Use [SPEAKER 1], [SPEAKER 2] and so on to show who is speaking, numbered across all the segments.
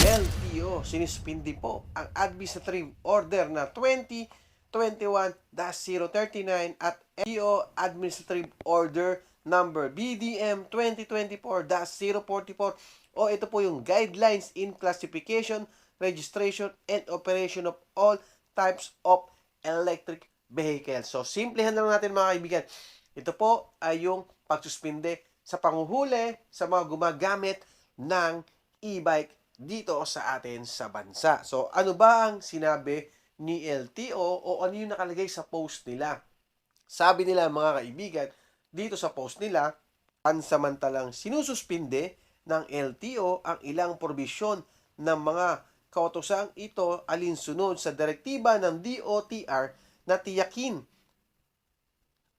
[SPEAKER 1] LTO, sinispindi po ang administrative order na 2021-039 at LTO administrative order number BDM 2024-044 o ito po yung guidelines in classification, registration, and operation of all types of electric vehicles. So, simplihan lang natin mga kaibigan. Ito po ay yung pagsuspinde sa panguhuli sa mga gumagamit ng e-bike dito sa atin sa bansa. So, ano ba ang sinabi ni LTO o ano yung nakalagay sa post nila? Sabi nila mga kaibigan, dito sa post nila, pansamantalang sinususpinde ng LTO ang ilang probisyon ng mga kautosang ito alinsunod sa direktiba ng DOTR na tiyakin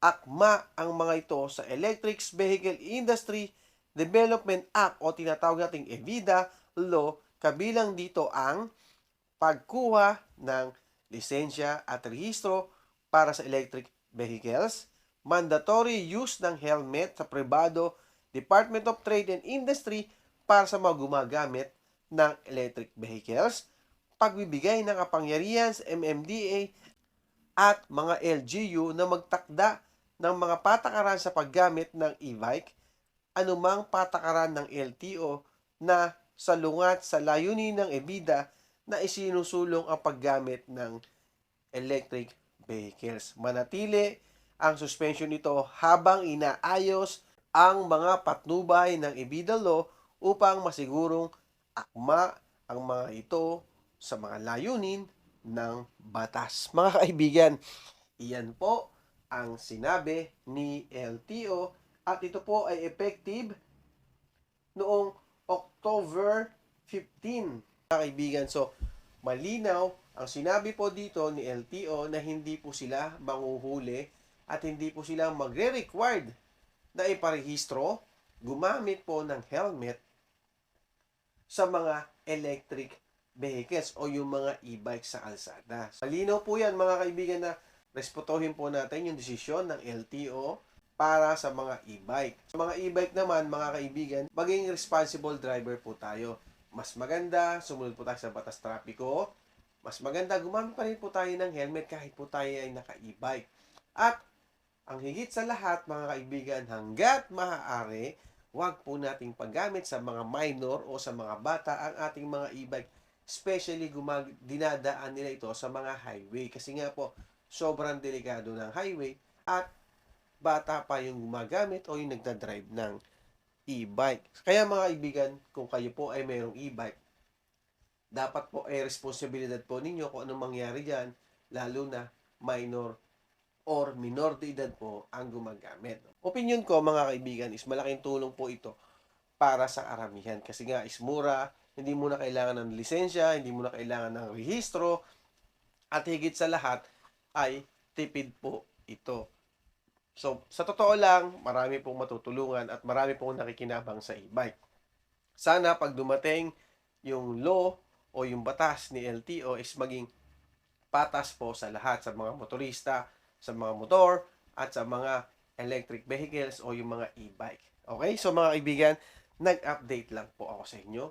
[SPEAKER 1] akma ang mga ito sa Electric Vehicle Industry Development Act o tinatawag nating EVIDA law kabilang dito ang pagkuha ng lisensya at rehistro para sa electric vehicles, mandatory use ng helmet sa privado, Department of Trade and Industry para sa mga gumagamit ng electric vehicles, pagbibigay ng kapangyarihan sa MMDA at mga LGU na magtakda ng mga patakaran sa paggamit ng e-bike, anumang patakaran ng LTO na salungat sa layunin ng EBIDA na isinusulong ang paggamit ng electric vehicles. Manatili ang suspension nito habang inaayos ang mga patnubay ng EBIDA law upang masigurong akma ang mga ito sa mga layunin ng batas. Mga kaibigan, iyan po ang sinabi ni LTO at ito po ay effective noong October 15. Mga kaibigan, so malinaw ang sinabi po dito ni LTO na hindi po sila manguhuli at hindi po sila magre-required na iparehistro gumamit po ng helmet sa mga electric vehicles o yung mga e-bike sa kalsada. Malinaw po yan mga kaibigan na respetuhin po natin yung desisyon ng LTO para sa mga e-bike. Sa mga e-bike naman, mga kaibigan, maging responsible driver po tayo. Mas maganda, sumunod po tayo sa batas trapiko. Mas maganda, gumamit pa rin po tayo ng helmet kahit po tayo ay naka-e-bike. At ang higit sa lahat, mga kaibigan, hanggat maaari, huwag po nating paggamit sa mga minor o sa mga bata ang ating mga e-bike. Especially gumag dinadaan nila ito sa mga highway. Kasi nga po, sobrang delikado ng highway at bata pa yung gumagamit o yung nagdadrive ng e-bike. Kaya mga kaibigan, kung kayo po ay mayroong e-bike, dapat po ay responsibilidad po ninyo kung anong mangyari dyan, lalo na minor or minor de edad po ang gumagamit. Opinion ko mga kaibigan is malaking tulong po ito para sa karamihan kasi nga is mura, hindi mo na kailangan ng lisensya, hindi mo na kailangan ng rehistro at higit sa lahat ay tipid po ito. So, sa totoo lang, marami pong matutulungan at marami pong nakikinabang sa e-bike. Sana pag dumating yung law o yung batas ni LTO is maging patas po sa lahat sa mga motorista, sa mga motor, at sa mga electric vehicles o yung mga e-bike. Okay? So mga kaibigan, nag-update lang po ako sa inyo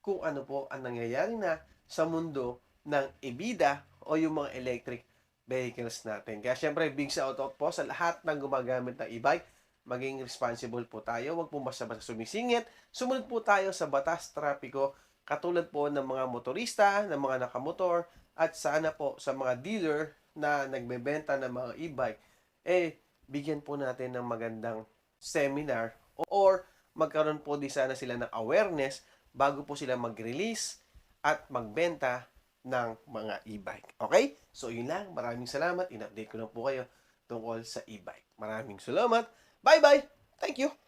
[SPEAKER 1] kung ano po ang nangyayari na sa mundo ng EBIDA o yung mga electric vehicles natin. Kaya syempre, big shout out po sa lahat ng gumagamit ng e-bike. Maging responsible po tayo. Huwag po basta-basta sumisingit. Sumunod po tayo sa batas trapiko katulad po ng mga motorista, ng mga nakamotor, at sana po sa mga dealer na nagbebenta ng mga e-bike, eh, bigyan po natin ng magandang seminar or magkaroon po di sana sila ng awareness bago po sila mag-release at magbenta ng mga e-bike. Okay? So, yun lang. Maraming salamat. In-update ko lang po kayo tungkol sa e-bike. Maraming salamat. Bye-bye. Thank you.